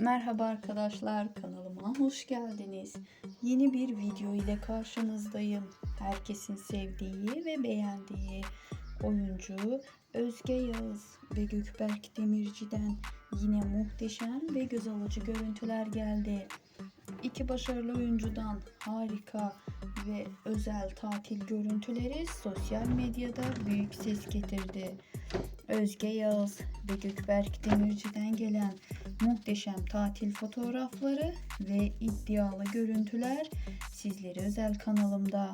Merhaba arkadaşlar kanalıma hoş geldiniz. Yeni bir video ile karşınızdayım. Herkesin sevdiği ve beğendiği oyuncu Özge Yağız ve Gökberk Demirci'den yine muhteşem ve göz alıcı görüntüler geldi. İki başarılı oyuncudan harika ve özel tatil görüntüleri sosyal medyada büyük ses getirdi. Özge Yağız ve Gökberk Demirci'den gelen muhteşem tatil fotoğrafları ve iddialı görüntüler sizleri özel kanalımda